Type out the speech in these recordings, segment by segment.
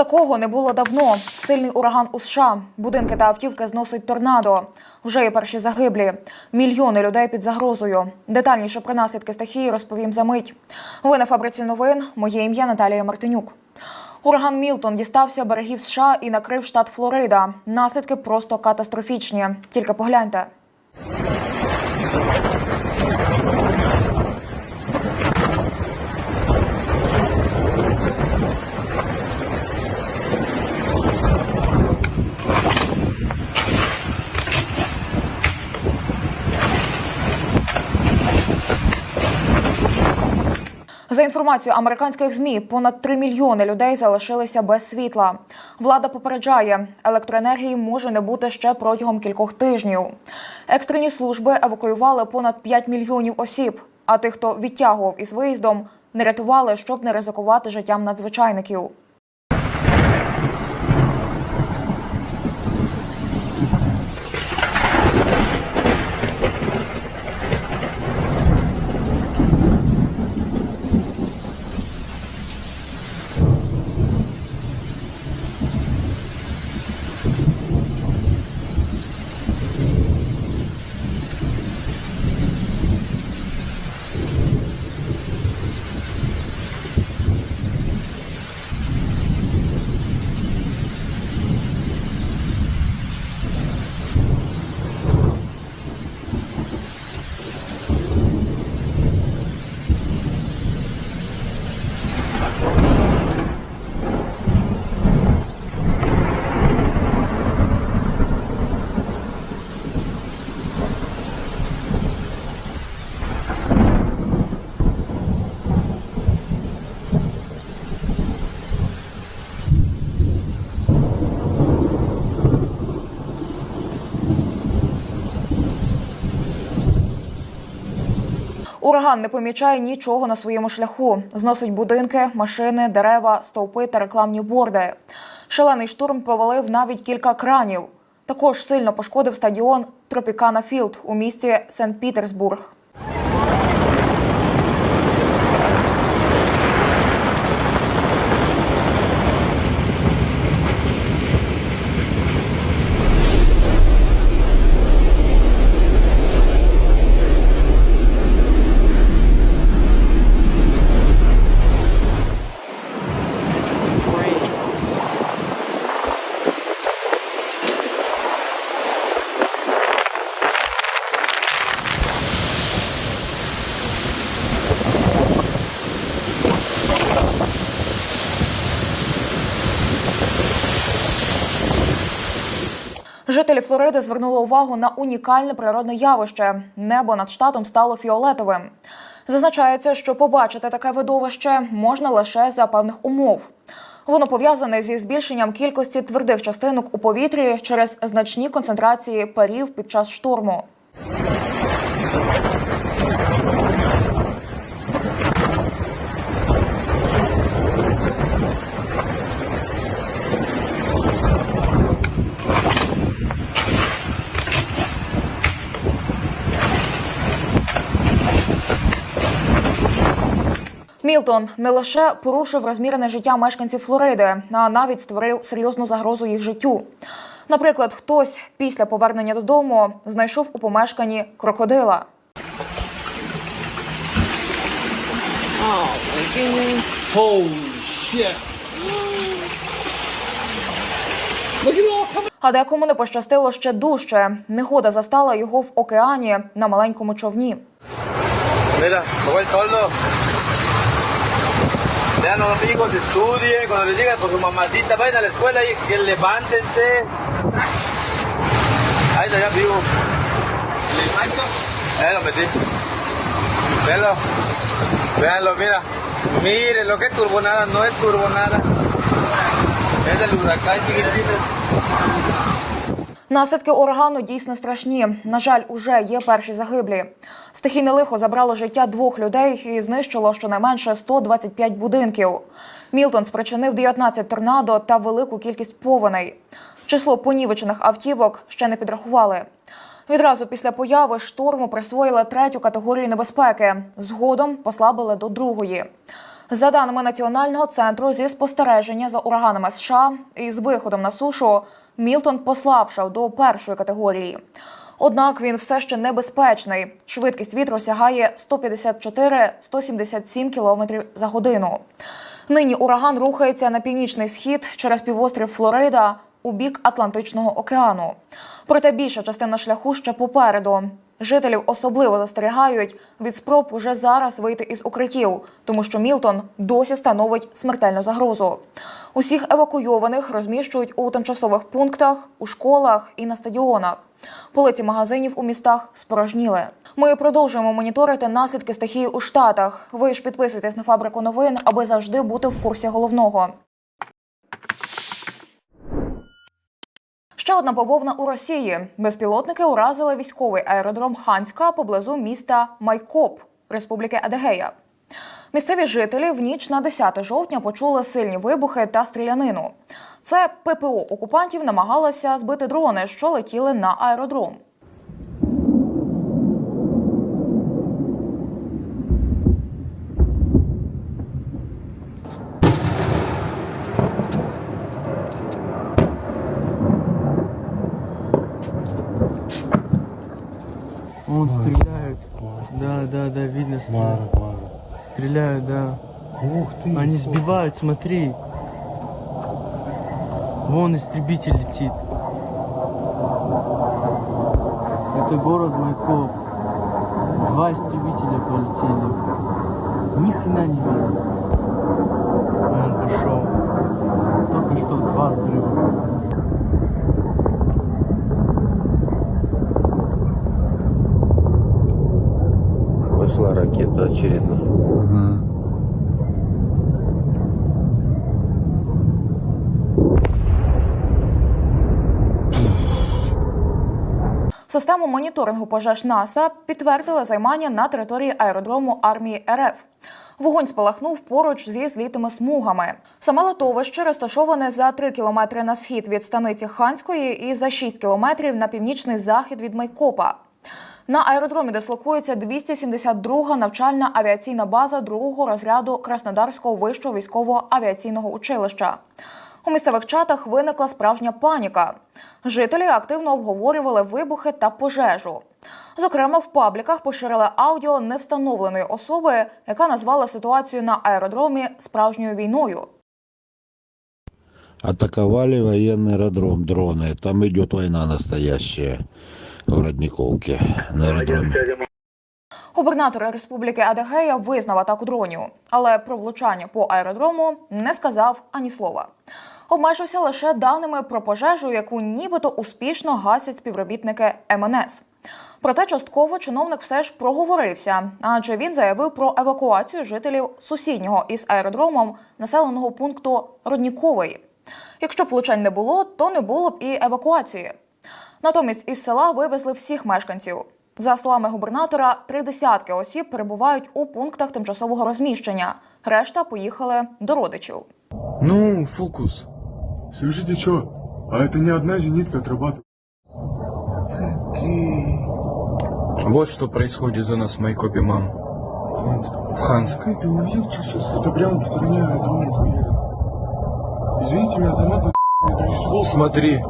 Такого не було давно. Сильний ураган у США. Будинки та автівки зносить торнадо. Вже є перші загиблі. Мільйони людей під загрозою. Детальніше про наслідки стихії розповім за мить. Ви на фабриці новин. Моє ім'я Наталія Мартинюк. Ураган Мілтон дістався берегів США і накрив штат Флорида. Наслідки просто катастрофічні. Тільки погляньте. За інформацією американських змі, понад 3 мільйони людей залишилися без світла. Влада попереджає, електроенергії може не бути ще протягом кількох тижнів. Екстрені служби евакуювали понад 5 мільйонів осіб. А тих, хто відтягував із виїздом, не рятували, щоб не ризикувати життям надзвичайників. Ураган не помічає нічого на своєму шляху. Зносить будинки, машини, дерева, стовпи та рекламні борди. Шалений штурм повалив навіть кілька кранів. Також сильно пошкодив стадіон Тропікана Філд у місті Сент-Пітерсбург. Жителі Флориди звернули увагу на унікальне природне явище. Небо над штатом стало фіолетовим. Зазначається, що побачити таке видовище можна лише за певних умов. Воно пов'язане зі збільшенням кількості твердих частинок у повітрі через значні концентрації парів під час шторму. Мілтон не лише порушив розмірене життя мешканців Флориди, а навіть створив серйозну загрозу їх життю. Наприклад, хтось після повернення додому знайшов у помешканні крокодила. А декому не пощастило ще дужче. Негода застала його в океані на маленькому човні. El. Vean los amigos, estudien, cuando les digan por su mamacita, vayan a la escuela y que levántense. Ahí está ya vivo. ¿Le mancho? Eh, lo metí. Véanlo. Véanlo, mira. Miren lo que es turbonada, no es turbonada. Es del huracán chiquitito. Наслідки урагану дійсно страшні. На жаль, уже є перші загиблі. Стихійне лихо забрало життя двох людей і знищило щонайменше 125 будинків. Мілтон спричинив 19 торнадо та велику кількість повеней. Число понівечених автівок ще не підрахували. Відразу після появи шторму присвоїли третю категорію небезпеки. Згодом послабили до другої. За даними Національного центру зі спостереження за ураганами США, із виходом на сушу Мілтон послабшав до першої категорії. Однак він все ще небезпечний. Швидкість вітру сягає 154-177 км за годину. Нині ураган рухається на північний схід через півострів Флорида у бік Атлантичного океану. Проте більша частина шляху ще попереду. Жителів особливо застерігають від спроб уже зараз вийти із укриттів, тому що Мілтон досі становить смертельну загрозу. Усіх евакуйованих розміщують у тимчасових пунктах, у школах і на стадіонах. Полиці магазинів у містах спорожніли. Ми продовжуємо моніторити наслідки стихії у штатах. Ви ж підписуйтесь на фабрику новин, аби завжди бути в курсі головного. Ще одна бавовна у Росії. Безпілотники уразили військовий аеродром Ханська поблизу міста Майкоп Республіки Адегея. Місцеві жителі в ніч на 10 жовтня почули сильні вибухи та стрілянину. Це ППО окупантів намагалося збити дрони, що летіли на аеродром. Стреляют, да. Ух ты! Они сбивают, смотри. Вон истребитель летит. Это город Майкоп. Два истребителя полетели. Ни хрена не видно. Он пошел. Только что в два взрыва. Ракета очередная. Систему моніторингу пожеж НАСА підтвердили займання на території аеродрому армії РФ. Вогонь спалахнув поруч зі злітими смугами. Саме литовище розташоване за 3 кілометри на схід від станиці Ханської і за 6 кілометрів на північний захід від Майкопа. На аеродромі дислокується 272-га навчальна авіаційна база другого розряду Краснодарського вищого військового авіаційного училища. У місцевих чатах виникла справжня паніка. Жителі активно обговорювали вибухи та пожежу. Зокрема, в пабліках поширили аудіо невстановленої особи, яка назвала ситуацію на аеродромі справжньою війною. Атаковали военный аэродром дроны. Там идет война настоящая в Родниковке на аэродроме. Губернатор Республіки Адегея визнав атаку дронів, але про влучання по аеродрому не сказав ані слова. Обмежився лише даними про пожежу, яку нібито успішно гасять співробітники МНС. Проте частково чиновник все ж проговорився, адже він заявив про евакуацію жителів сусіднього із аеродромом населеного пункту Родніковий. Якщо б влучань не було, то не було б і евакуації. Натомість із села вивезли всіх мешканців. За словами губернатора, три десятки осіб перебувають у пунктах тимчасового розміщення. Решта поїхали до родичів. Ну, фокус. Слышите, что? А это не одна зенитка отрабатывает. Вот что происходит у нас в Майкопе, мам. В Ханской. Ты увидел, что сейчас? Это прямо в стороне аэродрома хуярит. Извините меня за мат, но Смотри.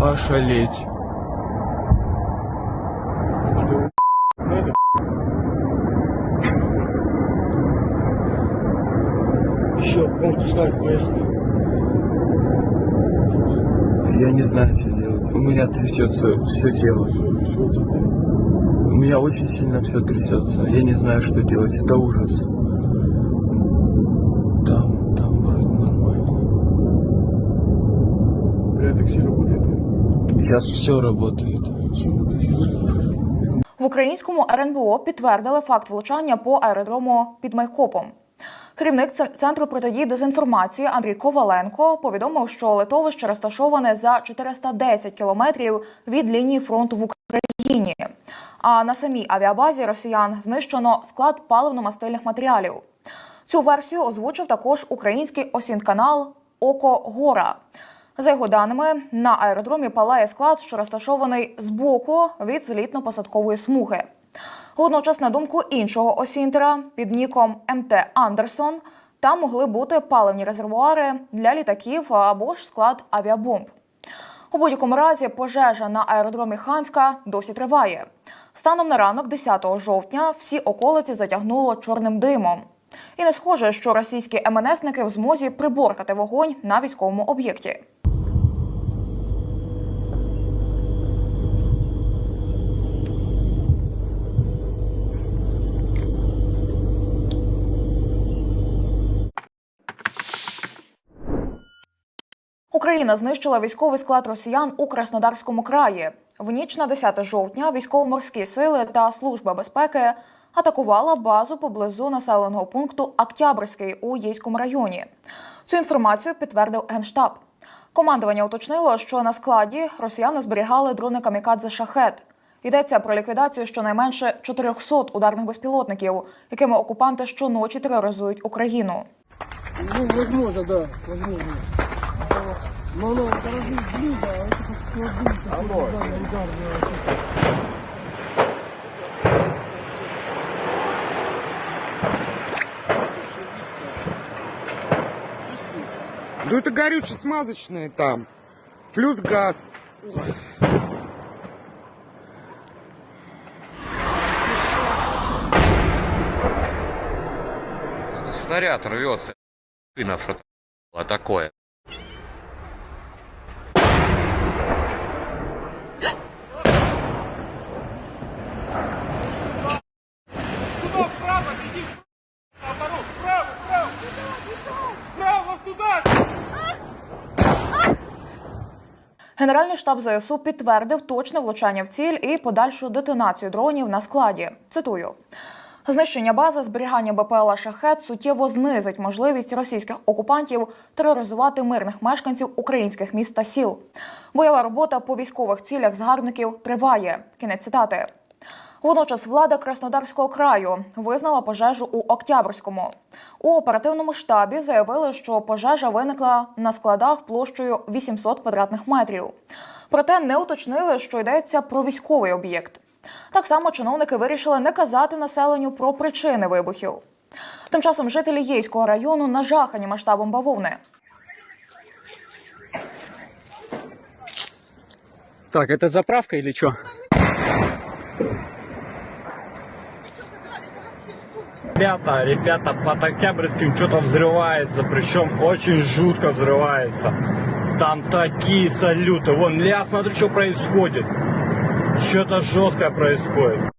Ошалеть. Это надо. Еще пункт ставить, поехали. Я не знаю, что делать. У меня трясется все тело. У меня очень сильно все трясется. Я не знаю, что делать. Это ужас. Сейчас все работает. В українському РНБО підтвердили факт влучання по аеродрому під Майкопом. Керівник центру протидії дезінформації Андрій Коваленко повідомив, що литовище розташоване за 410 кілометрів від лінії фронту в Україні. А на самій авіабазі росіян знищено склад паливно-мастильних матеріалів. Цю версію озвучив також український осінканал Око Гора. За його даними, на аеродромі палає склад, що розташований збоку від злітно-посадкової смуги. Водночас, на думку іншого осінтера під ніком МТ Андерсон, там могли бути паливні резервуари для літаків або ж склад авіабомб. У будь-якому разі пожежа на аеродромі Ханська досі триває. Станом на ранок, 10 жовтня, всі околиці затягнуло чорним димом. І не схоже, що російські МНСники в змозі приборкати вогонь на військовому об'єкті. Україна знищила військовий склад росіян у Краснодарському краї. В ніч на 10 жовтня військово-морські сили та служба безпеки атакувала базу поблизу населеного пункту Октябрьський у Єйському районі. Цю інформацію підтвердив генштаб. Командування уточнило, що на складі росіяни зберігали дрони камікадзе шахет. Йдеться про ліквідацію щонайменше 400 ударних безпілотників, якими окупанти щоночі тероризують Україну. Ну, возможно, да, возможно. Но, но, дорогие блюда, это как Алло. Да это горючее смазочное там. Плюс газ. Это снаряд рвется. Что-то было такое. Генеральний штаб ЗСУ підтвердив точне влучання в ціль і подальшу детонацію дронів на складі. Цитую. Знищення бази зберігання БПЛА шахет суттєво знизить можливість російських окупантів тероризувати мирних мешканців українських міст та сіл. Бойова робота по військових цілях згарбників триває. Кінець цитати. Водночас влада Краснодарського краю визнала пожежу у Октябрьському. У оперативному штабі заявили, що пожежа виникла на складах площею 800 квадратних метрів. Проте не уточнили, що йдеться про військовий об'єкт. Так само чиновники вирішили не казати населенню про причини вибухів. Тим часом жителі Єйського району нажахані масштабом бавовни. Так, это заправка или что? Ребята, ребята, под Октябрьским что-то взрывается, причем очень жутко взрывается. Там такие салюты. Вон, я смотрю, что происходит. Что-то жесткое происходит.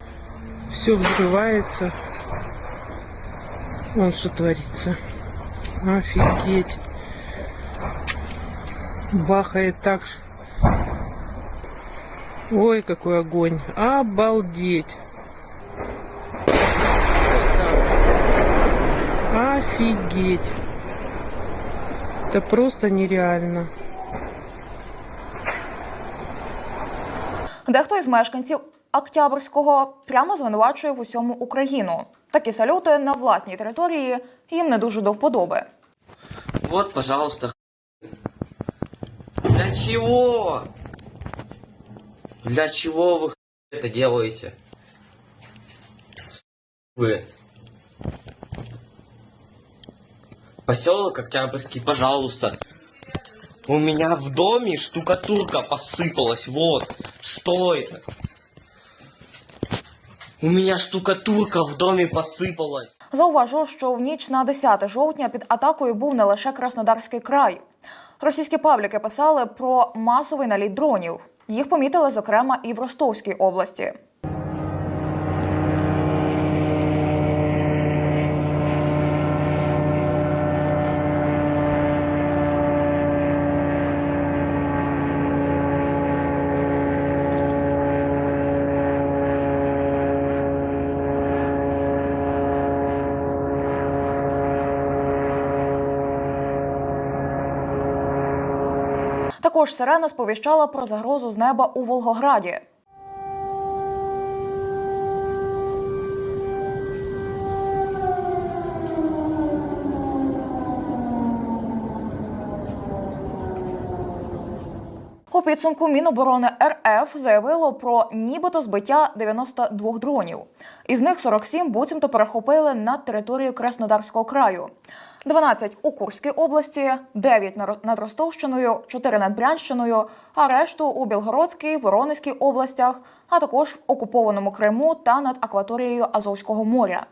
Все взрывается. Вон что творится. Офигеть. Бахает так. Ой, какой огонь. Обалдеть. Офигеть. Это просто нереально. Дехто із мешканців Октябрьського прямо звинувачує в усьому Україну. Такі салюти на власній території їм не дуже до вподоби. Вот, пожалуйста. Для чего? Для чего вы это делаете? Вы. Поселок Октябрьский, пожалуйста. У меня в доме штукатурка посыпалась. Вот. Что это? У меня штукатурка в доме посыпалась. Зауважу, що в ніч на 10 жовтня під атакою був не лише Краснодарський край. Російські пабліки писали про масовий наліт дронів. Їх помітили, зокрема, і в Ростовській області. Також сирена сповіщала про загрозу з неба у Волгограді. У підсумку Міноборони РФ заявило про нібито збиття 92 дронів. Із них 47 буцімто перехопили над територією Краснодарського краю. 12 у Курській області, 9 на- над Ростовщиною, 4 над Брянщиною, а решту у Білгородській, Воронезькій областях, а також в окупованому Криму та над акваторією Азовського моря.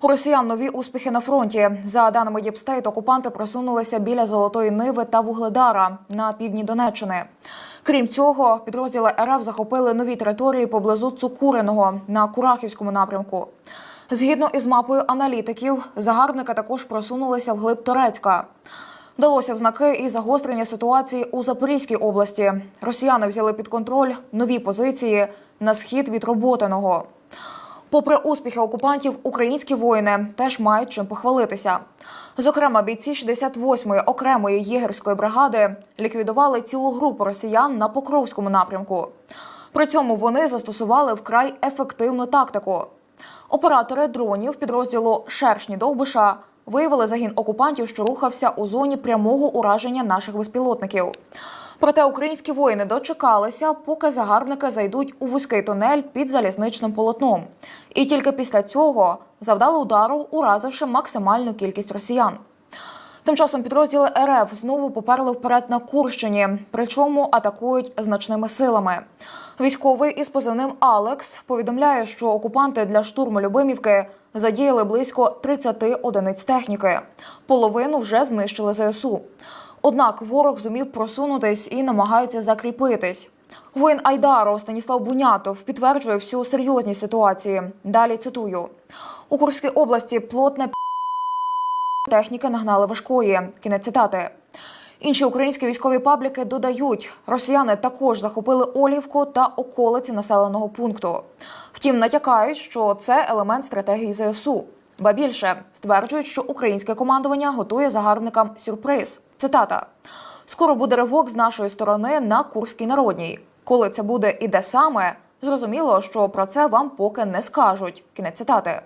У росіян нові успіхи на фронті. За даними Діпстейт, окупанти просунулися біля Золотої Ниви та Вугледара на півдні Донеччини. Крім цього, підрозділи РФ захопили нові території поблизу Цукуриного на Курахівському напрямку. Згідно із мапою аналітиків, загарбники також просунулися вглиб Торецька. Вдалося в знаки і загострення ситуації у Запорізькій області. Росіяни взяли під контроль нові позиції на схід від Роботиного. Попри успіхи окупантів, українські воїни теж мають чим похвалитися. Зокрема, бійці 68-ї окремої єгерської бригади ліквідували цілу групу росіян на Покровському напрямку. При цьому вони застосували вкрай ефективну тактику. Оператори дронів підрозділу Шершні Довбиша виявили загін окупантів, що рухався у зоні прямого ураження наших безпілотників. Проте українські воїни дочекалися, поки загарбники зайдуть у вузький тунель під залізничним полотном, і тільки після цього завдали удару, уразивши максимальну кількість росіян. Тим часом підрозділи РФ знову поперли вперед на Курщині, причому атакують значними силами. Військовий із позивним Алекс повідомляє, що окупанти для штурму Любимівки задіяли близько 30 одиниць техніки. Половину вже знищили ЗСУ. Однак ворог зумів просунутись і намагається закріпитись. Воїн Айдару Станіслав Бунятов підтверджує всю серйозність ситуації. Далі цитую: у Курській області плотне техніки нагнали важкої. Кінець цитати. Інші українські військові пабліки додають, росіяни також захопили Олівку та околиці населеного пункту. Втім, натякають, що це елемент стратегії ЗСУ. Ба більше стверджують, що українське командування готує загарбникам сюрприз. Цитата: скоро буде ривок з нашої сторони на Курській народній. Коли це буде і де саме, зрозуміло, що про це вам поки не скажуть. Кінець цитати.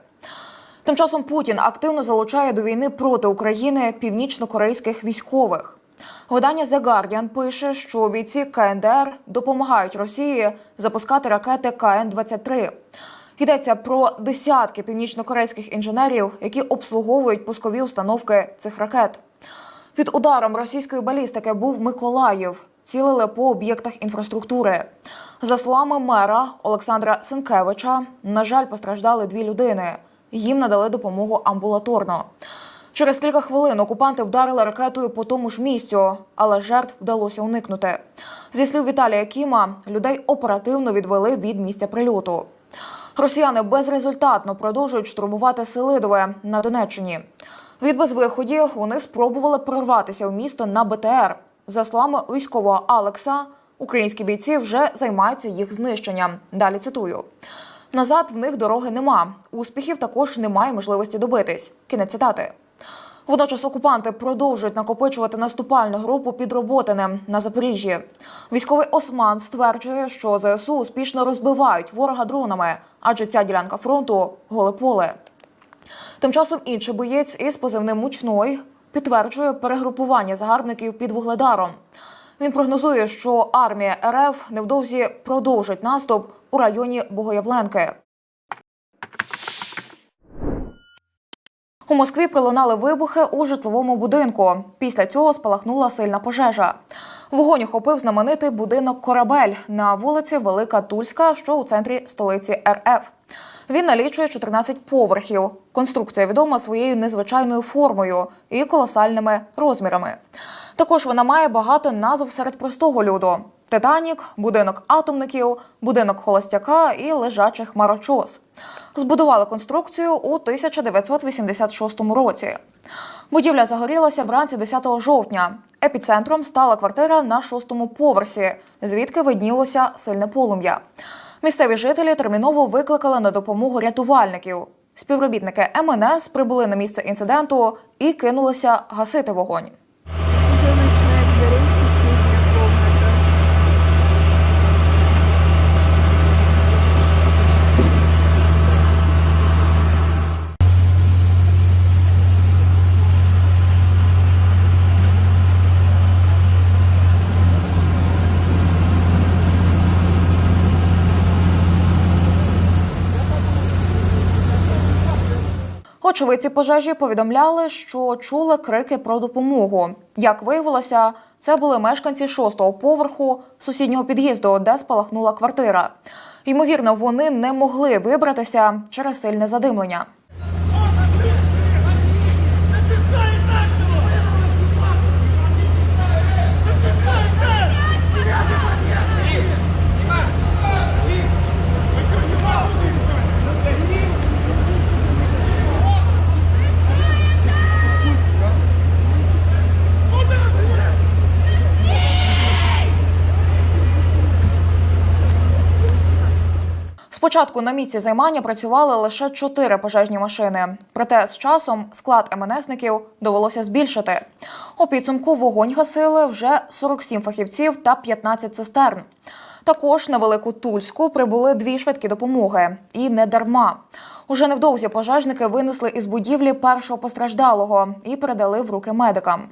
Тим часом Путін активно залучає до війни проти України північно-корейських військових. Видання The Guardian пише, що бійці КНДР допомагають Росії запускати ракети КН-23. Йдеться про десятки північно-корейських інженерів, які обслуговують пускові установки цих ракет. Під ударом російської балістики був Миколаїв. Цілили по об'єктах інфраструктури. За словами мера Олександра Сенкевича, на жаль, постраждали дві людини. Їм надали допомогу амбулаторно. Через кілька хвилин окупанти вдарили ракетою по тому ж місцю, але жертв вдалося уникнути. Зі слів Віталія Кіма, людей оперативно відвели від місця прильоту. Росіяни безрезультатно продовжують штурмувати Селидове на Донеччині. Від безвиході вони спробували прорватися у місто на БТР. За словами військового Алекса, українські бійці вже займаються їх знищенням. Далі цитую. Назад в них дороги нема. Успіхів також немає можливості добитись. Кінець цитати. Водночас окупанти продовжують накопичувати наступальну групу під Роботиним на Запоріжжі. Військовий Осман стверджує, що ЗСУ успішно розбивають ворога дронами, адже ця ділянка фронту голе поле. Тим часом інший боєць із позивним Мучной підтверджує перегрупування загарбників під вугледаром. Він прогнозує, що армія РФ невдовзі продовжить наступ у районі Богоявленки. У Москві пролунали вибухи у житловому будинку. Після цього спалахнула сильна пожежа. Вогонь охопив знаменитий будинок Корабель на вулиці Велика Тульська, що у центрі столиці РФ. Він налічує 14 поверхів. Конструкція відома своєю незвичайною формою і колосальними розмірами. Також вона має багато назв серед простого люду: Титанік, будинок атомників, будинок холостяка і лежачих хмарочос. Збудували конструкцію у 1986 році. Будівля загорілася вранці 10 жовтня. Епіцентром стала квартира на шостому поверсі, звідки виднілося сильне полум'я. Місцеві жителі терміново викликали на допомогу рятувальників. Співробітники МНС прибули на місце інциденту і кинулися гасити вогонь. Очевидці пожежі повідомляли, що чули крики про допомогу. Як виявилося, це були мешканці шостого поверху сусіднього під'їзду, де спалахнула квартира. Ймовірно, вони не могли вибратися через сильне задимлення. Спочатку на місці займання працювали лише чотири пожежні машини. Проте з часом склад МНСників довелося збільшити. У підсумку вогонь гасили вже 47 фахівців та 15 цистерн. Також на Велику Тульську прибули дві швидкі допомоги. І не дарма. Уже невдовзі пожежники винесли із будівлі першого постраждалого і передали в руки медикам.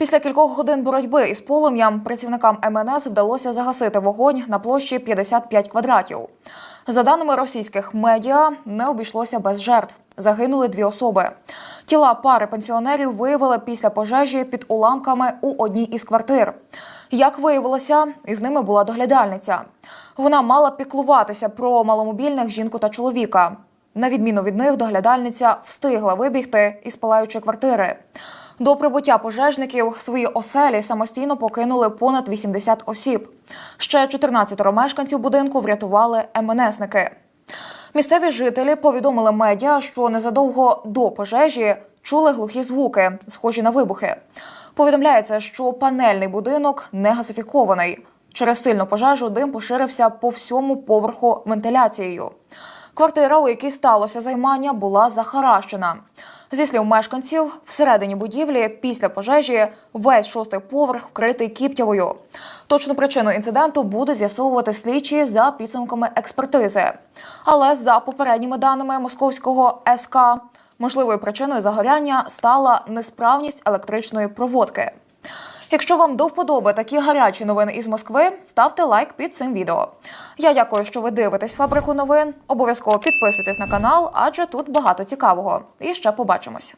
Після кількох годин боротьби із полум'ям працівникам МНС вдалося загасити вогонь на площі 55 квадратів. За даними російських медіа, не обійшлося без жертв. Загинули дві особи. Тіла пари пенсіонерів виявили після пожежі під уламками у одній із квартир. Як виявилося, із ними була доглядальниця. Вона мала піклуватися про маломобільних жінку та чоловіка. На відміну від них, доглядальниця встигла вибігти із палаючої квартири. До прибуття пожежників свої оселі самостійно покинули понад 80 осіб. Ще 14 мешканців будинку врятували МНСники. Місцеві жителі повідомили медіа, що незадовго до пожежі чули глухі звуки, схожі на вибухи. Повідомляється, що панельний будинок не газифікований. Через сильну пожежу дим поширився по всьому поверху вентиляцією. Квартира, у якій сталося займання, була захаращена. Зі слів мешканців, всередині будівлі після пожежі весь шостий поверх вкритий кіптявою. Точну причину інциденту буде з'ясовувати слідчі за підсумками експертизи. Але за попередніми даними московського СК, можливою причиною загоряння стала несправність електричної проводки. Якщо вам до вподоби такі гарячі новини із Москви, ставте лайк під цим відео. Я дякую, що ви дивитесь фабрику новин. Обов'язково підписуйтесь на канал, адже тут багато цікавого. І ще побачимось.